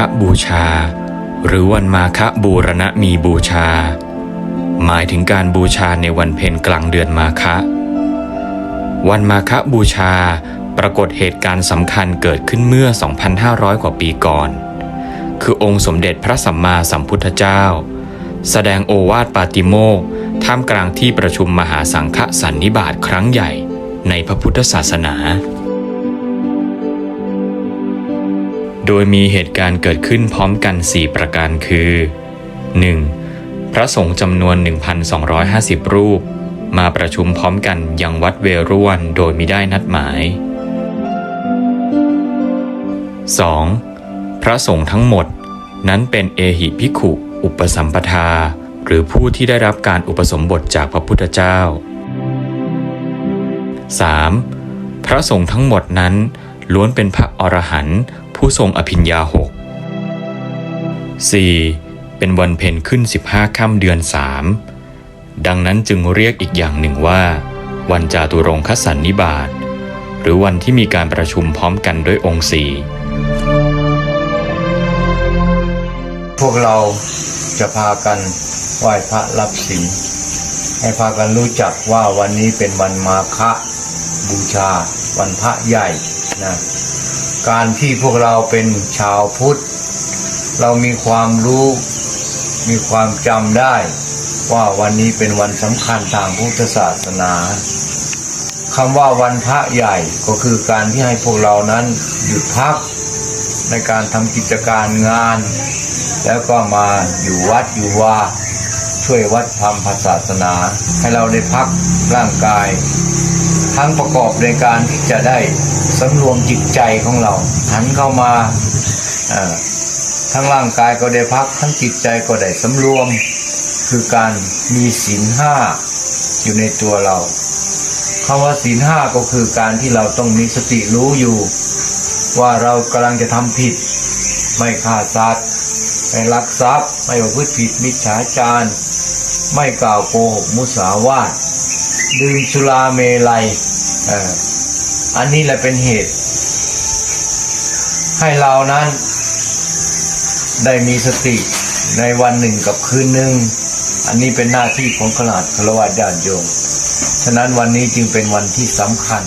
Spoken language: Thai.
คบูชา หรือวันมาฆบูรณมีบูชา หมายถึงการบูชาในวันเพ็ญกลางเดือนมาฆะวันมาฆบูชาปรากฏเหตุการณ์สำคัญเกิดขึ้นเมื่อ 2,500 กว่าปีก่อน คือองค์สมเด็จพระสัมมาสัมพุทธเจ้า แสดงโอวาทปาติโมกท่ามกลางที่ประชุมมหาสังฆสันนิบาตครั้งใหญ่ในพระพุทธศาสนา โดยมีเหตุการณ์เกิดขึ้นพร้อมกัน 4 ประการคือ 1. พระสงฆ์จำนวน 1,250 รูป มาประชุมพร้อมกันยังวัดเวรุวันโดยมิได้นัดหมาย 2. พระสงฆ์ทั้งหมดนั้นเป็นเอหิภิขุ อุปสัมปทา หรือผู้ที่ได้รับการอุปสมบทจากพระพุทธเจ้า 3. พระสงฆ์ทั้งหมดนั้นล้วนเป็นพระอรหันต์ ผู้ทรงอภิญญาหก 4. เป็นวันเพ็ญขึ้น 15ค่ำเดือน3ดังนั้นจึงเรียกอีกอย่างหนึ่งว่า วันจาตุรงคสันนิบาตหรือวันที่มีการประชุมพร้อมกันด้วยองค์สี่พวกเราจะพากันไหว้พระรับศีลให้พากันรู้จักว่าวันนี้เป็นวันมาฆบูชา วันพระใหญ่นะ การที่พวกเราเป็นชาวพุทธ เรามีความรู้มีความจำได้ ว่าวันนี้เป็นวันสำคัญทางพุทธศาสนาคำว่าวันพระใหญ่ก็คือการที่ให้พวกเรานั้นหยุดพักในการทำกิจการงาน แล้วก็มาอยู่วัดอยู่ว่าช่วยวัดทำศาสนา ให้เราได้พักร่างกาย ทั้งประกอบในการที่จะได้สำรวมจิตใจของเรา หันเข้ามาทั้งร่างกายก็ได้พัก ทั้งจิตใจก็ได้สำรวม คือการมีศีลห้าอยู่ในตัวเราคำว่าศีลห้าก็คือการที่เราต้องมีสติรู้อยู่ ว่าเรากำลังจะทำผิด ไม่ฆ่าสัตว์ไม่ลักทรัพย์ ไม่ประพฤติผิดมิจฉาจารไม่กล่าวโกหกมุสาวาทดื่มสุราเมลัย เอออันนี้แหละเป็นเหตุ ให้เรานั้น ได้มีสติในวันหนึ่งกับคืนหนึ่ง อันนี้เป็นหน้าที่ของขลาดคารวะญาติโยม ฉะนั้นวันนี้จึงเป็นวันที่สำคัญ